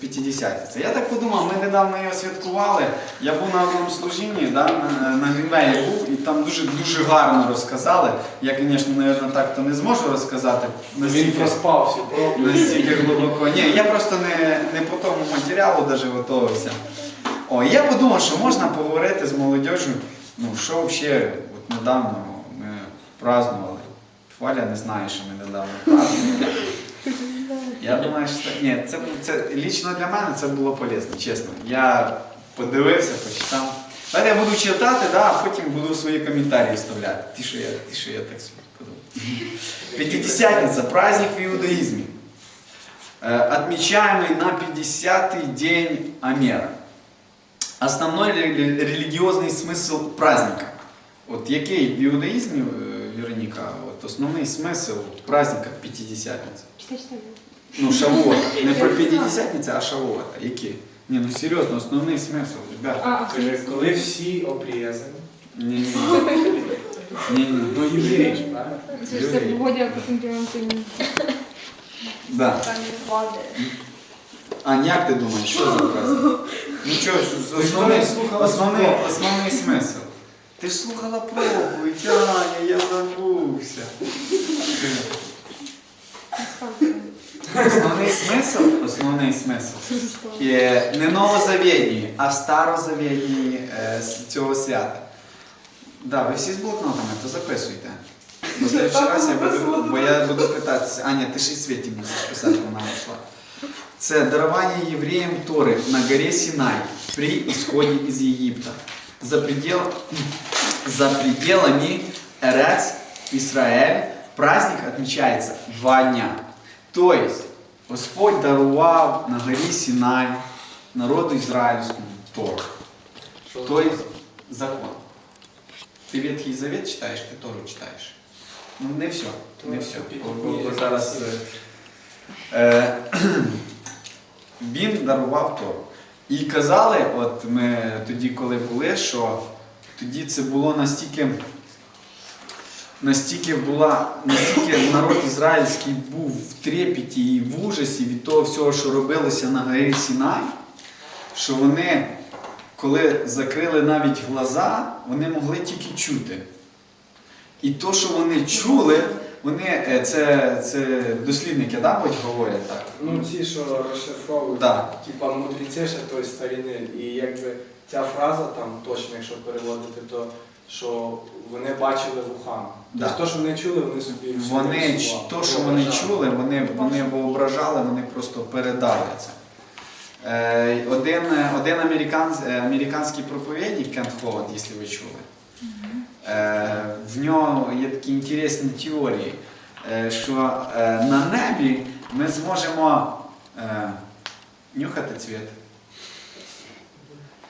П'ятидесятниця. Я так подумав, ми недавно його святкували. Я був на одному служінні, да, на, на Грінвеї був, і там дуже дуже гарно розказали. Я, звісно, мабуть, так то не зможу розказати. Він Настільки, проспав всю настільки глибоко. Ні, я просто не, не по тому матеріалу даже готувався. О, і я подумав, що можна поговорити з молодежю, ну, що взагалі недавно ми празднували. Валя не знає, що ми недавно празднували. Я думаю, що ні, це, це лічно для мене це було полезно, чесно. Я подивився, почитав. Далі я буду читати, да, а потім буду свої коментарі вставляти. Ті, що я, ті, що я так собі подумав. Пятидесятница, праздник в иудаизме, отмечаемый на 50-й день Амера. Основной ре- релігіозний смисл праздника. От який в іудаїзмі, е, Вероніка, от основний смисл праздника П'ятидесятниці? Ну, Шавуота. Не про П'ятидесятниця, а Шавуота. Який? Ні, ну серйозно, основний смисл, ребята. А, Каже, коли всі обрізані. Ні, ні. Ні, ні. Ну, ж, правильно? це ж по сентиментальному. Да. А як ти думаєш, що за праздник? Ну що ж, основний, основний, основний смисл. Ти ж слухала проповідь, Аня, я забувся. Основний смисл, основний смисл є не новозавєдній, а старозавєдній е, с- цього свята. Да, ви всі з блокнотами, то записуйте. Бо следующий раз я буду, бо я буду питатися. Аня, ти ж і світі мусиш писати, вона йшла. Це дарування євреям Тори на горі Синай при исходе из Египта. За, предел, за пределами Эрец, Израиль, праздник отмечается два дня. То есть Господь дарував на горі Синай народу ізраїльському Тору. То есть закон. Ти Ветхий Завет читаєш, ти Тору читаєш. Ну не все. Не все. Бо- бо- бо зараз. е, е, він дарував Тору. І казали, от ми тоді, коли були, що тоді це було настільки, настільки була, настільки народ ізраїльський був в трепеті і в ужасі від того всього, що робилося на горі Сінай, що вони, коли закрили навіть глаза, вони могли тільки чути. І то, що вони чули, вони, е, це, це дослідники, да, мабуть, говорять так. Ну, ці, що розшифровують, Да. типа мудреці ще тої старини. І якби ця фраза там точно, якщо переводити, то що вони бачили вухами. Да. Тобто, то, що вони чули, вони собі Вони, слова то, що вони чули, вони, вони воображали, вони просто передали це. Е, один один американ, е, американський проповідник Кент Ховард, якщо ви чули, в нього є такі інтересні теорії, е, що е, на небі ми зможемо е, нюхати цвіт.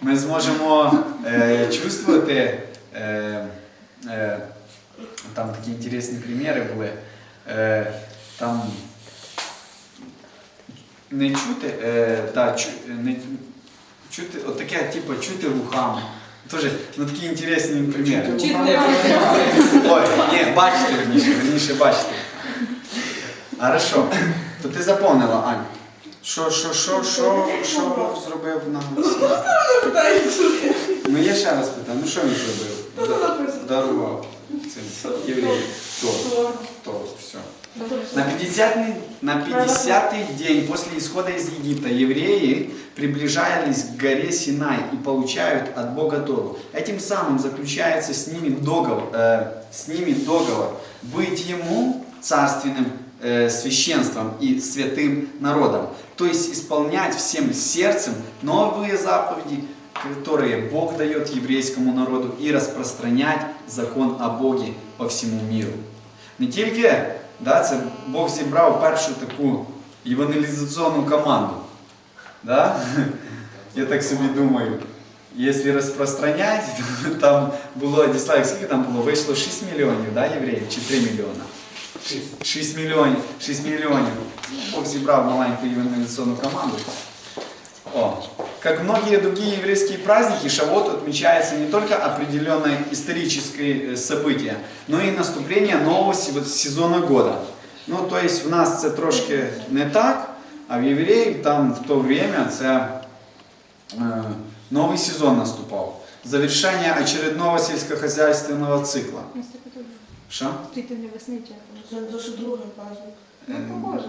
Ми зможемо е, чувствувати. Е, е, там такі інтересні приміри були. Е, там не чути, е, та, чу, не, чути, от таке, типу, чути вухами. Тоже, ну такі інтересні приміри. Ой, ні, бачите верніше, верніше бачите. Хорошо. То ти заповнила, Ань. Що, що, що, що, що Бог зробив на весіллі? Ну я ще раз питаю, ну що він зробив? Дарував цим євреям. То, то, все. На 50, на 50 день после исхода из Египта евреи приближались к горе Синай и получают от Бога Тору. Этим самым заключается с ними договор, э, с ними договор быть ему царственным э, священством и святым народом. То есть исполнять всем сердцем новые заповеди, которые Бог дает еврейскому народу и распространять закон о Боге по всему миру. Не тільки да, це Бог зібрав першу таку евангелізаційну команду. Да? Я так собі думаю. Якщо розпространять, то там було, Діславік, скільки там було? Вийшло 6 мільйонів да, євреїв чи 3 мільйона? 6 мільйонів. 6 мільйонів. Бог зібрав маленьку евангелізаційну команду. О. Как многие другие еврейские праздники, Шавот отмечается не только определенное историческое э, событие, но и наступление нового сезона года. Ну, то есть в нас це трошки не так, а в євреїв там в то время це е, новий сезон наступав. Завершення очередного сільськохозяйственного цикла. Що? Весни. Це дуже другий праздник. Ну, похоже.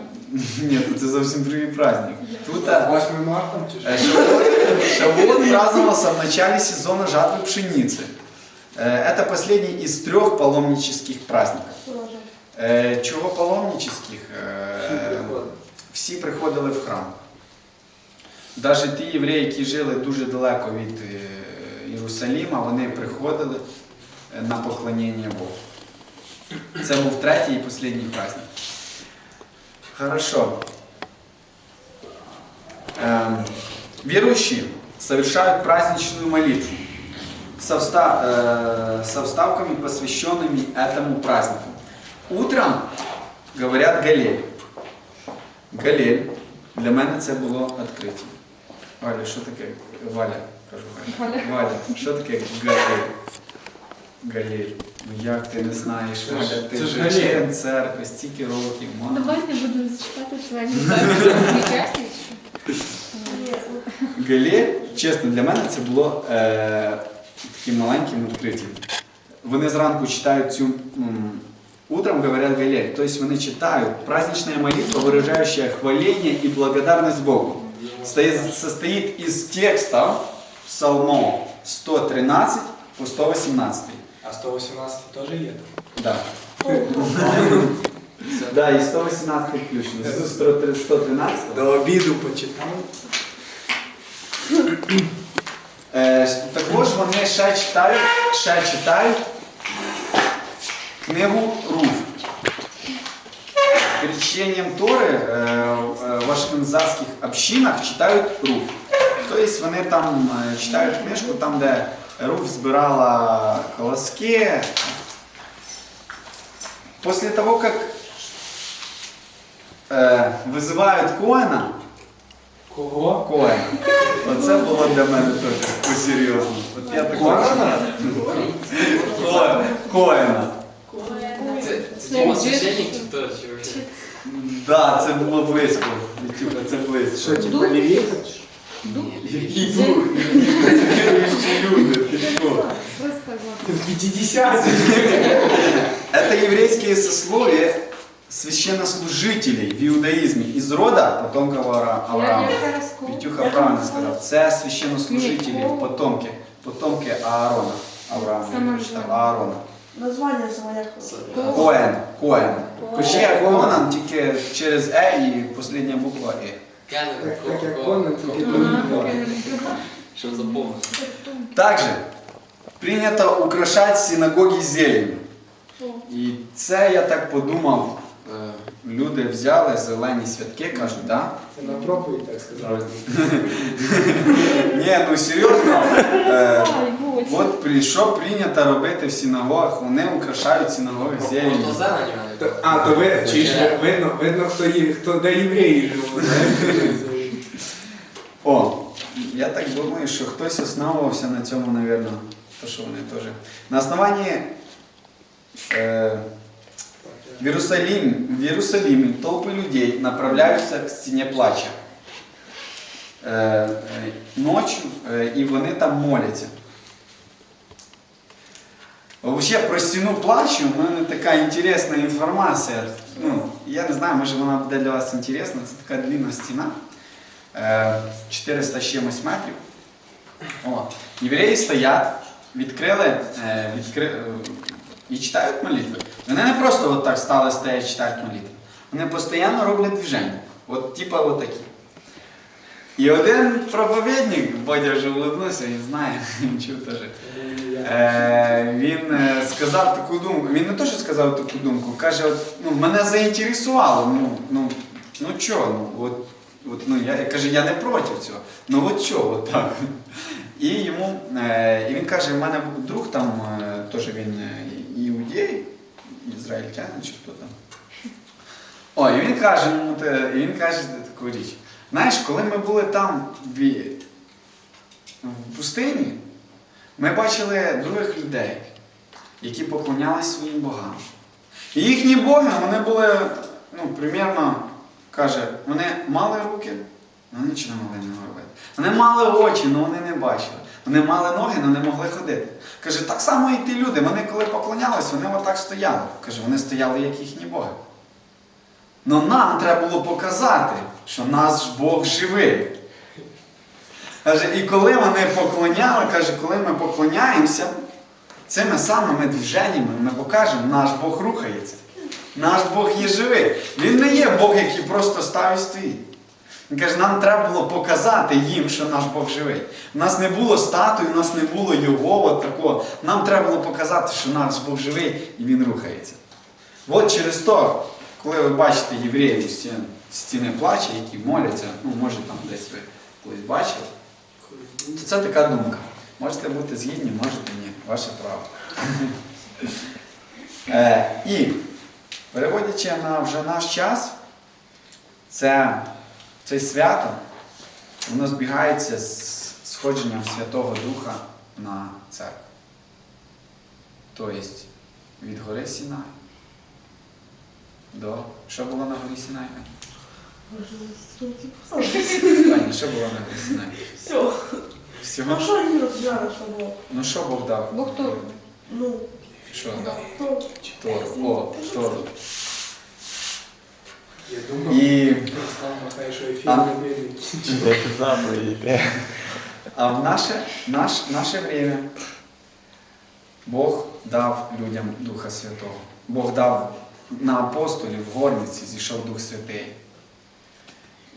Ні, то це зовсім другий праздник. Тут е, 8 марта чи що? Э, Шавуот, Шавуот праздновался в начале сезона жатвы пшеницы. Э, Это последний из трех паломнических праздников. Урожай. Э, Чого паломнических? Е, Всі приходили в храм. Навіть ті євреї, які жили дуже далеко від е, Єрусаліма, вони приходили е, на поклоніння Богу. Це був третій і останній праздник. Хорошо. Эм, Верующие совершают праздничную молитву со, вста- э, со вставками, посвященными этому празднику. Утром говорят Галель. Галель. Для мене це було відкриття. Валя, що таке? Валя, кажу Валя. Валя. Валя, що таке Галель? Галель. Ну як ти не знаєш, Це ж- ти це ж член церкви, стільки років, мама. Давайте будемо зачитати членів церкви. Не ну, чесно, для мене це було е, таким маленьким відкриттям. Вони зранку читають цю. м, Утром говорят Галель, то есть вони читают праздничная молитва, выражающая хваление и благодарность Богу. Стоит- состоит из текстов псалмов 113 по 118. А 118 теж є? Да. Да, і 118 включено. З 113. До обіду почитав. Е, також вони ще читають, ще читають книгу Руф. Перед чтением Торы е, е, в ашкензадських общинах читають Руф. Тобто вони там читають книжку, там, де Руф збирала колоски. После того, как е, визивають Коэна, Кого? Коен. Оце було для мене теж посерйозно. От я так Коена? Коен. Коена. Це, це Це Діма священник чи хто? Вообще? Да, це було близько. Вітюха, це близько. Що, типу лівіця? чи що? Який дух? Віруючі люди, ти що? Просто. В 50 Это еврейские сословия священнослужителей в иудаизме из рода потомков Авраама. Вітюха правильно сказав. Це священнослужителі, потомки, потомки Аарона. Авраама, Саме. Аарона. названня своє. Коен, Коен. Хоча як тільки через Е і остання буква Е. Кеннер, Так, так. Щоб запомнити. Также принято украшать синагоги зеленью. І це я так подумав, е, люди взяли зелені святки, кажуть, да? Це на проповідь так сказали. Ні, ну серйозно. Е, От при- що прийнято робити в синагогах, вони украшають синагоги Просто зелені вони. А, то ви, чи ж видно, видно, хто є, хто де євреї живуть. знаєте? О, я так думаю, що хтось основувався на цьому, напевно, то що вони теж. На основанні е, в, Иерусалим, в Иерусалиме толпы людей направляются к стене плача е, е, ночью, е, і вони там моляться. Вообще про стіну плачу у мене така інтересна інформація. Ну, я не знаю, може вона буде для вас інтересна. Це така длинна стіна. е, 400 з чимось метрів. О. Євреї стоять, відкрили, е, відкри... е, і читають молитви. Вони не просто от так стали стоять, читають молитви. Вони постійно роблять движення. От типа от такі. І один проповідник, Бодя вже улыбнувся, він знає, він чув теж. Е, він е, сказав таку думку. Він не то, що сказав таку думку, каже, от, ну, мене заінтересувало. Ну, ну, ну чого, ну, от, от, ну, я, каже, я не проти цього. Ну от чого, так. І йому, е, і він каже, в мене був друг там, е, теж він е, іудей, ізраїльтянин чи хто там. О, і він каже, те- і він каже таку річ. Знаєш, коли ми були там в, пустині, ми бачили других людей, які поклонялись своїм богам. І їхні боги, вони були, ну, примерно, каже, вони мали руки, але нічого не могли не робити. Вони мали очі, але вони не бачили. Вони мали ноги, але не могли ходити. Каже, так само і ті люди, вони коли поклонялись, вони отак стояли. Каже, вони стояли, як їхні боги. Но нам треба було показати, що наш Бог живий. Каже, і коли вони поклоняли, каже, коли ми поклоняємося, цими самими движеннями ми покажемо, наш Бог рухається. Наш Бог є живий. Він не є Бог, який просто став і стоїть. Він каже, нам треба було показати їм, що наш Бог живий. У нас не було статуї, у нас не було його от такого. Нам треба було показати, що наш Бог живий і він рухається. От через то, коли ви бачите євреїв стіни, стіни плача, які моляться, ну, може там десь ви колись бачили, то це така думка. Можете бути згідні, можете ні. Ваше право. Е, і переводячи на вже наш час, це, це свято, воно збігається з сходженням Святого Духа на церкву. Тобто від гори Сінай до. Що було на горі Сінай? Пані, що було на горі Сінай? Все. Всього? Ну що їм розглянули, що було? Ну що Бог дав? Бог тут. Ну, Що дав? то Тору. О, Тору. Я думав, І що ефір А. не вийде. А в наше, наш, наше время Бог дав людям Духа Святого. Бог дав на апостолів в горниці зійшов Дух Святий.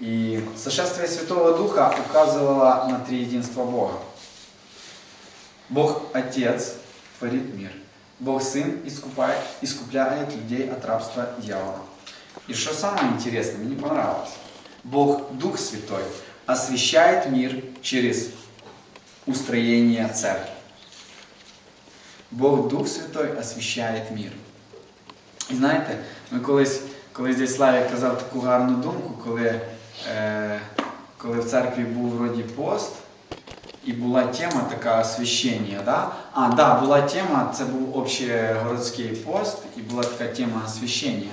І сошествие Святого Духа указывало на триединство Бога. Бог Отец творит мир. Бог Сын искупает, искупляет людей от рабства дьявола. И что самое интересное, мне понравилось. Бог Дух Святой освещает мир через устроение церкви. Бог Дух Святой освіщає мир. І знаєте, ми колись, колись десь Славік казав таку гарну думку, коли, е, коли в церкві був вроді пост, і була тема така освящення. Да? А, да, була тема, це був общегородський пост, і була така тема освящення.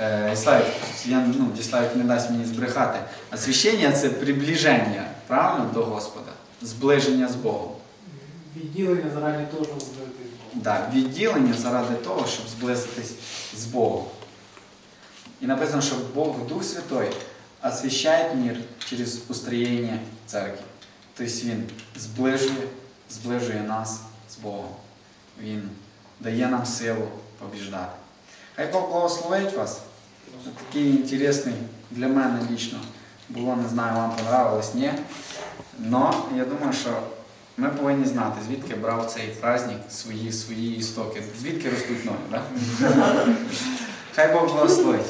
Е, Славік, я, ну, Діславік не дасть мені збрехати. Освящення це приближення, правильно, до Господа, зближення з Богом. Відділення зробити Бога. Да, відділення заради того, щоб зблизитись з Богом. І написано, що Бог Дух Святой освящає мир через устроєння церкви. Тобто Він зближує, зближує нас з Богом. Він дає нам силу побіждати. Хай Бог благословить вас. Такий інтересний для мене лічно було, не знаю, вам понравилось, ні. Но я думаю, що ми повинні знати, звідки брав цей праздник свої, свої істоки, звідки ростуть ноги. Да? Хай Бог благословить.